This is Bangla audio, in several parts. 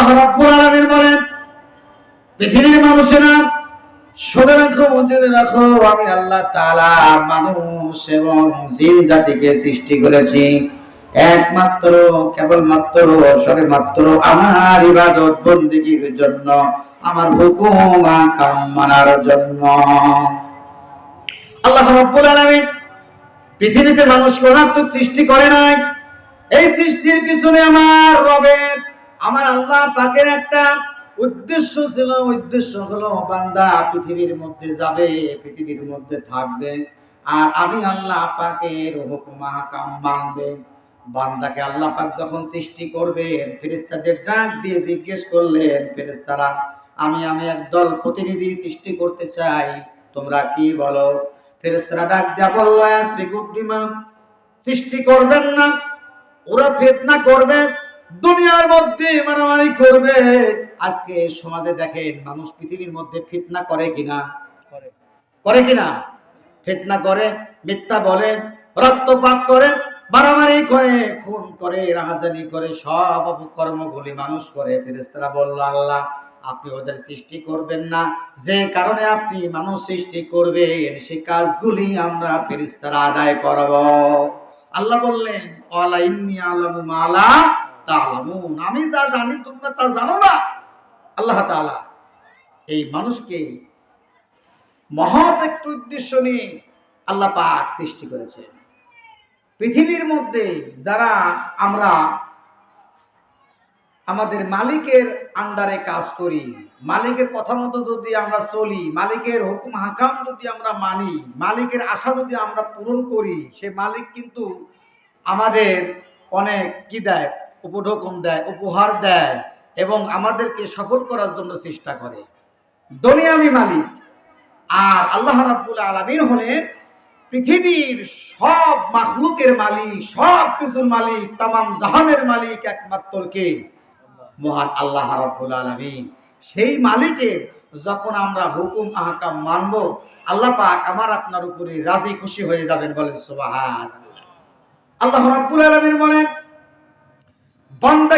আল্লাহ রাব্বুল বলেন, পৃথিবীর মানুষেরা শুনে রাখো রাখো, আমি আল্লাহ মানুষ এবং জিন জাতিকে সৃষ্টি করেছি। একমাত্র, কেবলমাত্র সবে মাত্র আমার ইবাদত বন্দিগির জন্য, আমার হুকুম আকাম জন্য। আল্লাহ রাব্বুল আলামিন পৃথিবীতে মানুষকে অনাত্মক সৃষ্টি করে নাই। এই সৃষ্টির পিছনে আমার রবের পাকের একটা উদ্দেশ্য ছিল, উদ্দেশ্য হলো বান্দা পৃথিবীর মধ্যে যাবে, পৃথিবীর মধ্যে থাকবে। আর আমি আল্লাহ পাকের হুকুম হাকাম মানবে। বান্দাকে আল্লাহ পাক যখন সৃষ্টি করবেন, ফেরেশতাদের ডাক দিয়ে জিজ্ঞেস করলেন, ফেরেশতারা, আমি আমি একদল প্রতিনিধি সৃষ্টি করতে চাই, তোমরা কি বলো? ফেরেশতারা ডাক দেয়া বলল সৃষ্টি করবেন না, ওরা ফেতনা করবে দুনিয়ার মধ্যে মারামারি করবে। আজকে সমাজে দেখেন মানুষ পৃথিবীর মধ্যে ফিতনা করে কিনা? করে। কিনা? ফিতনা করে মিথ্যা বলে রক্তপাত করে মারামারি করে খুন করে রাহাজানি করে সব কর্মগুলি মানুষ করে ফেরেস্তারা বলল আল্লাহ আপনি ওদের সৃষ্টি করবেন না। যে কারণে আপনি মানুষ সৃষ্টি করবেন সেই কাজগুলি আমরা ফেরেস্তারা আদায় করব। আল্লাহ বললেন ওয়ালা ইন্নি আলামু মালা আমি যা জানি তোমরা তা জানো না। আল্লাহ এই মানুষকে মহৎ একটু উদ্দেশ্য নিয়ে আল্লাহ পাক সৃষ্টি পৃথিবীর মধ্যে যারা আমরা আমাদের মালিকের আন্ডারে কাজ করি, মালিকের কথা মতো যদি আমরা চলি, মালিকের হুকুম হাকাম যদি আমরা মানি, মালিকের আশা যদি আমরা পূরণ করি, সে মালিক কিন্তু আমাদের অনেক কি দেয়? উপঢৌকন দেয়, উপহার দেয় এবং আমাদেরকে সফল করার জন্য চেষ্টা করে। দুনিয়ামি মালিক। আর আল্লাহ রাব্বুল আলামিন হলেন পৃথিবীর সব মাখলুকের মালিক, সব কিছুর মালিক, তামাম জাহানের মালিক একমাত্র কে? মহান আল্লাহ রাব্বুল আলামিন। সেই মালিকের যখন আমরা হুকুম, আহকাম মানব, আল্লাহ পাক আমার আপনার উপরে রাজি খুশি হয়ে যাবেন বলেন সুবহান আল্লাহ রাব্বুল আলামিন বলেন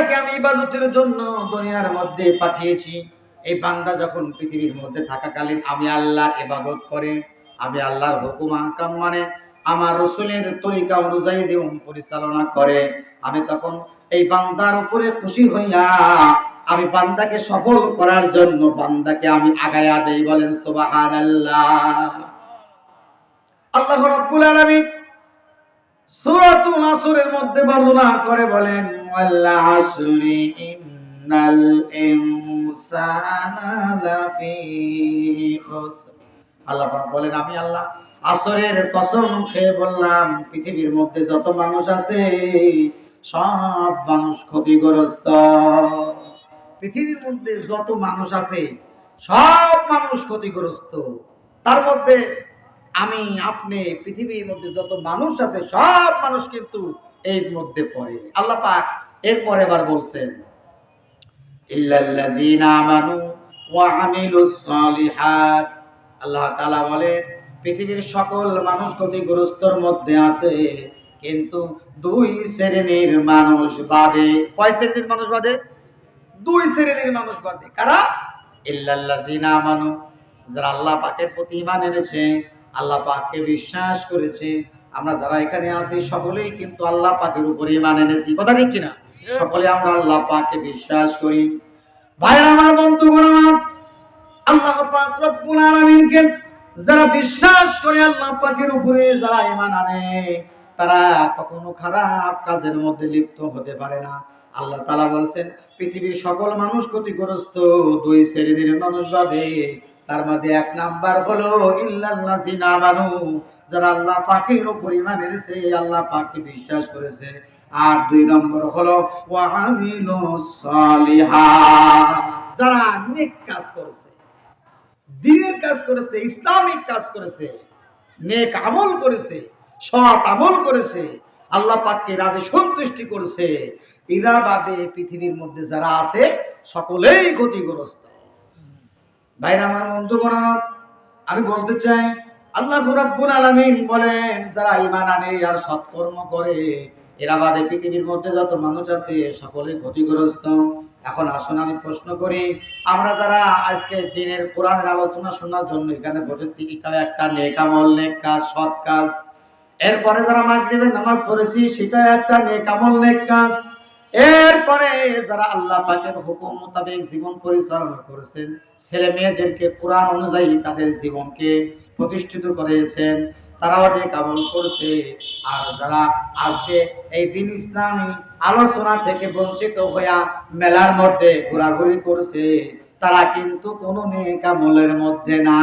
বান্দাকে আমি ইবাদতের জন্য দুনিয়ার মধ্যে পাঠিয়েছি। এই বান্দা যখন পৃথিবীর মধ্যে থাকাকালীন আমি আল্লাহর ইবাদত করে, আমি আল্লাহর হুকুম, আহকাম মানে আমার রসুলের তরিকা অনুযায়ী জীবন পরিচালনা করে। আমি তখন এই বান্দার উপরে খুশি হইয়া আমি বান্দাকে সফল করার জন্য বান্দাকে আমি আগায়া দেই বলেন, সুবহানাল্লাহ। আল্লাহ রাব্বুল আলামিন সূরাতুল আসরের মধ্যে বর্ণনা করে বলেন, ওয়াল আসরি ইন্নাল ইনসানা লাফি খুসর আল্লাহ পাক বলেন, আমি আল্লাহ আসরের কসম খেয়ে বললাম, পৃথিবীর মধ্যে যত মানুষ আছে, সব মানুষ ক্ষতিগ্রস্ত। পৃথিবীর মধ্যে যত মানুষ আছে, সব মানুষ ক্ষতিগ্রস্ত। তার মধ্যে আমি আপনি পৃথিবীর মধ্যে যত মানুষ আছে, সব মানুষ কিন্তু এই মধ্যে পড়ে। আল্লাহ পাক এরপর এবার বলছেন আল্লাহ তাআলা বলেন, পৃথিবীর সকল মানুষ ক্ষতিগ্রস্তর মধ্যে আছে, কিন্তু দুই শ্রেণির মানুষ বাদে। কয় শ্রেণির মানুষ বাদে? দুই শ্রেণির মানুষ বাদে। কারা? ইল্লাল্লাযীনা আমানু। যারা আল্লাহ পাকের প্রতি ঈমান এনেছে আল্লাহ পাককে বিশ্বাস করেছে। আমরা যারা এখানে আছি সকলেই কিন্তু আল্লাহ পাকের উপরে ঈমান এনেছি। কথা ঠিক কিনা? সকলে আমরা আল্লাহ পাককে বিশ্বাস করি। ভাইরা আমার বন্ধুগণ আমার আল্লাহ পাক রব্বুল আলামিনকে যারা বিশ্বাস করে আল্লাহ পাকের উপরে যারা ঈমান আনে তারা কখনো খারাপ কাজের মধ্যে লিপ্ত হতে পারে না। আল্লাহ তাআলা বলছেন পৃথিবীর সকল মানুষ ক্ষতিগ্রস্ত দুই শ্রেণির মানুষ বাদে তার মধ্যে এক নাম্বার হলো, ইল্লাল্লাযিনা যারা আল্লাহ আল্লাহ বিশ্বাস করেছে। আর দুই নম্বর হলো যারা কাজ করেছে, দিনের কাজ করেছে, ইসলামিক কাজ করেছে, নেক আমল করেছে, সৎ আমল করেছে, আল্লাহ পাককে রাধে সন্তুষ্টি করেছে। এরা বাদে পৃথিবীর মধ্যে যারা আছে, সকলেই ক্ষতিগ্রস্ত। ভাইরা আমার বন্ধুগণ আমি বলতে চাই, আল্লাহ রাব্বুল আলামিন বলেন, যারা ঈমান আনে আর সৎকর্ম করে, এরা বাদে পৃথিবীর মধ্যে যত মানুষ আছে সকলেই ক্ষতিগ্রস্ত। এখন আসুন আমি প্রশ্ন করি, আমরা যারা আজকে দিনের কোরআনের আলোচনা শোনার জন্য এখানে বসেছি, এটাও একটা নেক আমল, নেক কাজ, সৎ কাজ। এরপরে যারা মাগরিবের নামাজ পড়েছি, সেটাও একটা নেক আমল, নেক কাজ। এরপরে যারা আল্লাহ পাকের হুকুম মোতাবেক জীবন পরিচালনা করেছেন, ছেলে মেয়েদেরকে কোরআন অনুযায়ী তাদের জীবনকে প্রতিষ্ঠিত করেছেন, তারাও অনেক আমল করছে। আর যারা আজকে এই দিন ইসলামী আলোচনা থেকে বঞ্চিত হইয়া মেলার মধ্যে ঘোরাঘুরি করছে, তারা কিন্তু কোনো নেক আমলের মধ্যে না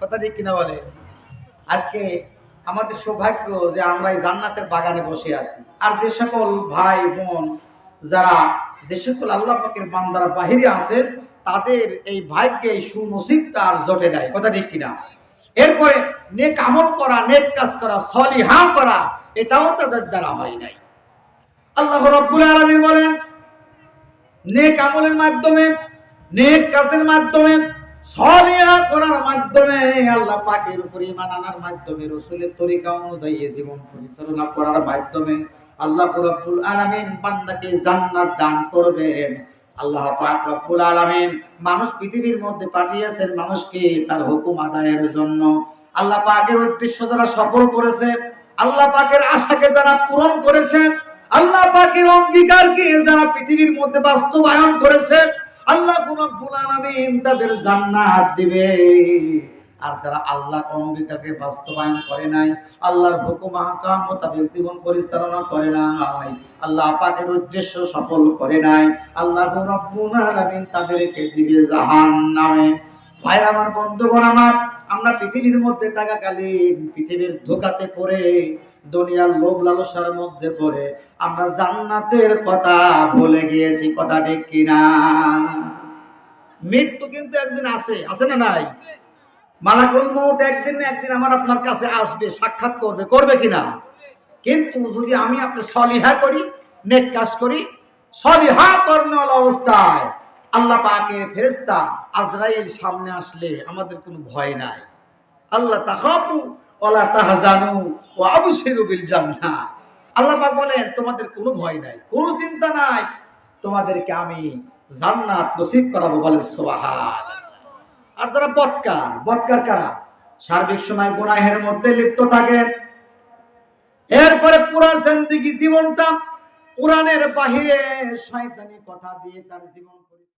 কথা ঠিক কিনা বলে? আজকে আমাদের সৌভাগ্য যে আমরা এই জান্নাতের বাগানে বসে আছি। আর যে সকল ভাই, বোন যারা, যে সকল আল্লাহ পাকের বান্দারা বাহিরে আছেন, তাদের এই ভাগ্যে এই সুনসিবটা আর জটে দেয় কথা ঠিক কিনা? এরপরে নেক আমল করা, নেক কাজ করা, সলিহা করা, এটাও তাদের দ্বারা হয় নাই। আল্লাহ রব্বুল আলামিন বলেন, নেক আমলের মাধ্যমে, নেক কাজের মাধ্যমে মানুষ পৃথিবীর মধ্যে পাঠিয়েছেন মানুষকে তার হুকুম আদায়ের জন্য। আল্লাহ পাকের উদ্দেশ্য যারা সফল করেছে, আল্লাহ পাকের আশাকে যারা পূরণ করেছে, আল্লাহ পাকের অঙ্গীকারকে যারা পৃথিবীর মধ্যে বাস্তবায়ন করেছে আল্লাহ রব্বুল আলামিন তাদের জান্নাত দিবে। আর যারা আল্লাহ অঙ্গীকারকে বাস্তবায়ন করে নাই, আল্লাহর হুকুম, আহকাম মোতাবেক জীবন পরিচালনা করে নাই, আল্লাহ পাকের উদ্দেশ্য সফল করে নাই, আল্লাহ রব্বুল আলামিন তাদেরকে দিবে জাহান্নামে। ভাইরা আমার বন্ধুগণ, আমার, আমরা পৃথিবীর মধ্যে থাকাকালীন পৃথিবীর ধোকাতে পড়ে, দুনিয়ার লোভ লালসার মধ্যে পড়ে, আমরা জান্নাতের কথা ভুলে গিয়েছি, কথা ঠিক কিনা? মৃত্যু কিন্তু একদিন আছে আছে না নাই? মালাকুল মৌত একদিন না একদিন আমার আপনার কাছে আসবে, সাক্ষাৎ করবে করবে কিনা? কিন্তু যদি আমি আপনি সলিহা করি, নেক কাজ করি, সলিহা কর্মওয়ালা অবস্থায় আল্লাহ পাকের ফেরেস্তা আজরাইল সামনে আসলে আমাদের কোনো ভয় নাই। আল্লাহ তাহাপু ওলা তাহাজানু ও আবশিরু বিল জান্নাহ। আল্লাহ পাক বলেন, তোমাদের কোনো ভয় নাই, কোনো চিন্তা নাই। তোমাদেরকে আমি জান্নাত নসিব করাবো বলে সুবহান। আর যারা বৎকার বৎকার কারা? সার্বিক সময় গুনাহের মধ্যে লিপ্ত থাকে। এরপরে পুরান জিন্দিগি জীবনটা কোরআনের বাহিরে শয়তানি কথা দিয়ে তার জীবন